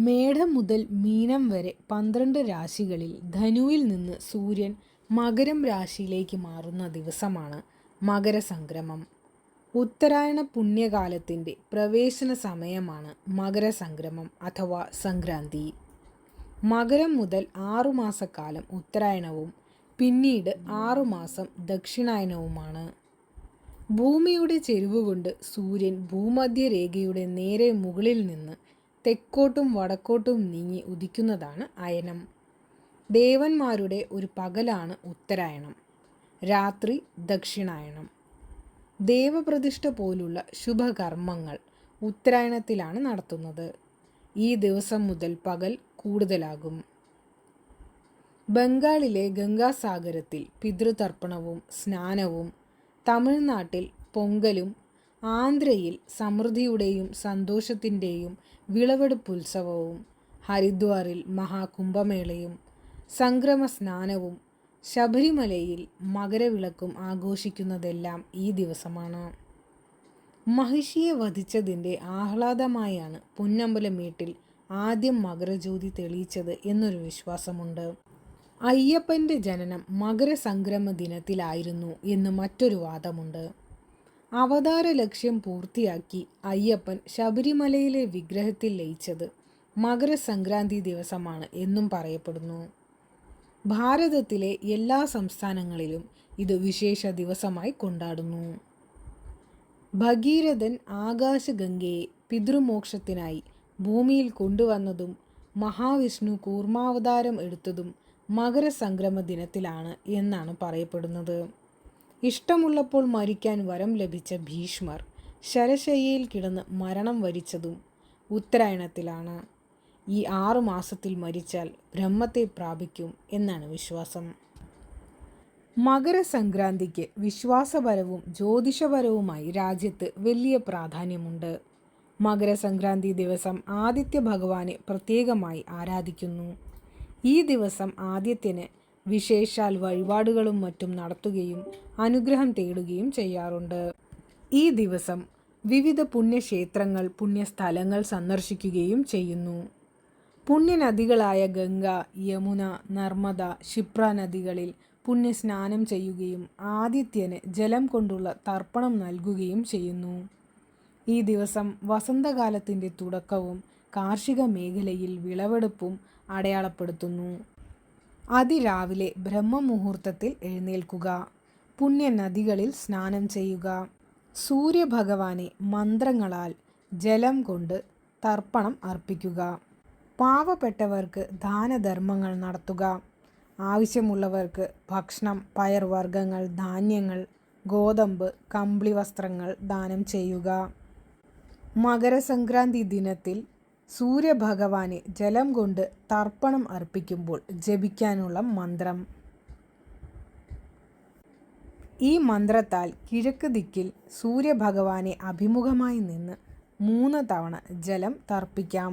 മേടം മുതൽ മീനം വരെ പന്ത്രണ്ട് രാശികളിൽ ധനുവിൽ നിന്ന് സൂര്യൻ മകരം രാശിയിലേക്ക് മാറുന്ന ദിവസമാണ് മകരസംക്രമം. ഉത്തരായണ പുണ്യകാലത്തിന്റെ പ്രവേശന സമയമാണ് മകരസംക്രമം അഥവാ സംക്രാന്തി. മകരം മുതൽ ആറുമാസക്കാലം ഉത്തരായണവും പിന്നീട് ആറുമാസം ദക്ഷിണായനവുമാണ്. ഭൂമിയുടെ ചെരിവ് കൊണ്ട് സൂര്യൻ ഭൂമധ്യരേഖയുടെ നേരെ മുകളിൽ നിന്ന് തെക്കോട്ടും വടക്കോട്ടും നീങ്ങി ഉദിക്കുന്നതാണ് അയനം. ദേവന്മാരുടെ ഒരു പകലാണ് ഉത്തരായണം. രാത്രി ദക്ഷിണായണം. ദേവപ്രതിഷ്ഠ പോലുള്ള ശുഭകർമ്മങ്ങൾ ഉത്തരായണത്തിലാണ് നടത്തുന്നത്. ഈ ദിവസം മുതൽ പകൽ കൂടുതലാകും. ബംഗാളിലെ ഗംഗാസാഗരത്തിൽ പിതൃതർപ്പണവും സ്നാനവും തമിഴ്നാട്ടിൽ പൊങ്കലും ആന്ധ്രയിൽ സമൃദ്ധിയുടെയും സന്തോഷത്തിന്റെയും വിളവെടുപ്പ് ഉത്സവവും ഹരിദ്വാറിൽ മഹാകുംഭമേളയും സംക്രമ സ്നാനവും ശബരിമലയിൽ മകരവിളക്കും ആഘോഷിക്കുന്നതെല്ലാം ഈ ദിവസമാണ്. മഹിഷിയെ വധിച്ചതിന്റെ ആഹ്ലാദമായാണ് പൊന്നമ്പലമേട്ടിൽ ആദ്യം മകരജ്യോതി തെളിയിച്ചത് എന്നൊരു വിശ്വാസമുണ്ട്. അയ്യപ്പന്റെ ജനനം മകരസംക്രമ ദിനത്തിലായിരുന്നു എന്ന് മറ്റൊരു വാദമുണ്ട്. അവതാര ലക്ഷ്യം പൂർത്തിയാക്കി അയ്യപ്പൻ ശബരിമലയിലെ വിഗ്രഹത്തിൽ ലയിച്ചത് മകരസംക്രാന്തി ദിവസമാണ് എന്നും പറയപ്പെടുന്നു. ഭാരതത്തിലെ എല്ലാ സംസ്ഥാനങ്ങളിലും ഇത് വിശേഷ ദിവസമായി കൊണ്ടാടുന്നു. ഭഗീരഥൻ ആകാശഗംഗയെ പിതൃമോക്ഷത്തിനായി ഭൂമിയിൽ കൊണ്ടുവന്നതും മഹാവിഷ്ണു കൂർമാവതാരം എടുത്തതും മകരസംക്രമ ദിനത്തിലാണ് എന്നാണ് പറയപ്പെടുന്നത്. ഇഷ്ടമുള്ളപ്പോൾ മരിക്കാൻ വരം ലഭിച്ച ഭീഷ്മർ ശരശയ്യയിൽ കിടന്ന് മരണം വരിച്ചതും ഉത്തരായണത്തിലാണ്. ഈ ആറു മാസത്തിൽ മരിച്ചാൽ ബ്രഹ്മത്തെ പ്രാപിക്കും എന്നാണ് വിശ്വാസം. മകരസംക്രാന്തിക്ക് വിശ്വാസപരവും ജ്യോതിഷപരവുമായി രാജ്യത്ത് വലിയ പ്രാധാന്യമുണ്ട്. മകരസംക്രാന്തി ദിവസം ആദിത്യ ഭഗവാനെ പ്രത്യേകമായി ആരാധിക്കുന്നു. ഈ ദിവസം ആദിത്യന് വിശേഷാൽ വഴിപാടുകളും മറ്റും നടത്തുകയും അനുഗ്രഹം തേടുകയും ചെയ്യാറുണ്ട്. ഈ ദിവസം വിവിധ പുണ്യക്ഷേത്രങ്ങൾ പുണ്യസ്ഥലങ്ങൾ സന്ദർശിക്കുകയും ചെയ്യുന്നു. പുണ്യനദികളായ ഗംഗ യമുന നർമ്മദ ക്ഷിപ്ര നദികളിൽ പുണ്യസ്നാനം ചെയ്യുകയും ആദിത്യന് ജലം കൊണ്ടുള്ള തർപ്പണം നൽകുകയും ചെയ്യുന്നു. ഈ ദിവസം വസന്തകാലത്തിന്റെ തുടക്കവും കാർഷിക മേഖലയിൽ വിളവെടുപ്പും അടയാളപ്പെടുത്തുന്നു. അതിരാവിലെ ബ്രഹ്മമുഹൂർത്തത്തിൽ എഴുന്നേൽക്കുക. പുണ്യനദികളിൽ സ്നാനം ചെയ്യുക. സൂര്യഭഗവാനെ മന്ത്രങ്ങളാൽ ജലം കൊണ്ട് തർപ്പണം അർപ്പിക്കുക. പാവപ്പെട്ടവർക്ക് ദാനധർമ്മങ്ങൾ നടത്തുക. ആവശ്യമുള്ളവർക്ക് ഭക്ഷണം പയർവർഗങ്ങൾ ധാന്യങ്ങൾ ഗോതമ്പ് കമ്പിളി വസ്ത്രങ്ങൾ ദാനം ചെയ്യുക. മകരസംക്രാന്തി ദിനത്തിൽ സൂര്യഭഗവാനെ ജലം കൊണ്ട് തർപ്പണം അർപ്പിക്കുമ്പോൾ ജപിക്കാനുള്ള മന്ത്രം. ഈ മന്ത്രത്താൽ കിഴക്ക് ദിക്കിൽ സൂര്യഭഗവാനെ അഭിമുഖമായി നിന്ന് മൂന്ന് തവണ ജലം തർപ്പിക്കാം.